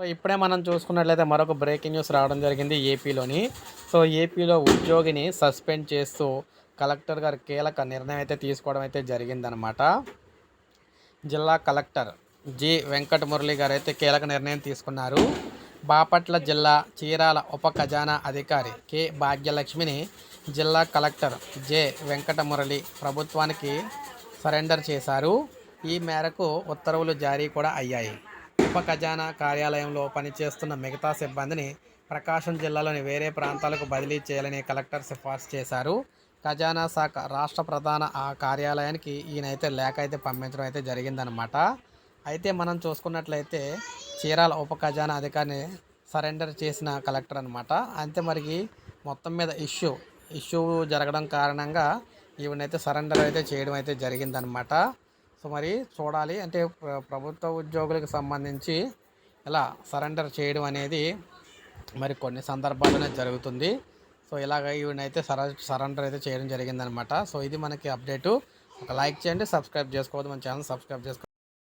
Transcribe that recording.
So ఇప్పుడే మనం చూసుకున్నట్లయితే మరొక బ్రేకింగ్ న్యూస్ రావడం జరిగింది ఏపీలోని. సో ఏపీలో ఉద్యోగిని సస్పెండ్ చేస్తూ కలెక్టర్ గారు కీలక నిర్ణయం అయితే తీసుకోవడం అయితే జరిగిందనమాట జిల్లా కలెక్టర్ జి వెంకట మురళి గారు అయితే కీలక నిర్ణయం తీసుకున్నారు. బాపట్ల జిల్లా చీరాల ఉప ఖజానా అధికారి కె భాగ్యలక్ష్మిని జిల్లా కలెక్టర్ జె వెంకట మురళి ప్రభుత్వానికి సరెండర్ చేశారు. ఈ మేరకు ఉత్తర్వులు జారీ కూడా అయ్యాయి. ఉప ఖజానా కార్యాలయంలో పనిచేస్తున్న మిగతా సిబ్బందిని ప్రకాశం జిల్లాలోని వేరే ప్రాంతాలకు బదిలీ చేయాలని కలెక్టర్ సిఫార్సు చేశారు. ఖజానా శాఖ రాష్ట్ర ప్రధాన ఆ కార్యాలయానికి ఈయనైతే లేఖ అయితే పంపించడం అయితే జరిగిందనమాట అయితే మనం చూసుకున్నట్లయితే చీరాల ఉప ఖజానా అధికారిని సరెండర్ చేసిన కలెక్టర్ అనమాట అంతే మరికి మొత్తం మీద ఇష్యూ ఇష్యూ జరగడం కారణంగా ఈవినైతే సరెండర్ అయితే చేయడం అయితే జరిగిందనమాట సో మరి చూడాలి. అంటే ప్రభుత్వ ఉద్యోగులకు సంబంధించి ఇలా సరెండర్ చేయడం అనేది మరి కొన్ని సందర్భాల్లోనే జరుగుతుంది. సో ఇలాగ ఈవినైతే సర సరెండర్ అయితే చేయడం జరిగిందనమాట. సో ఇది మనకి అప్డేటు. ఒక లైక్ చేయండి సబ్స్క్రైబ్ చేసుకోవద్దు. మన ఛానల్ సబ్స్క్రైబ్ చేసుకో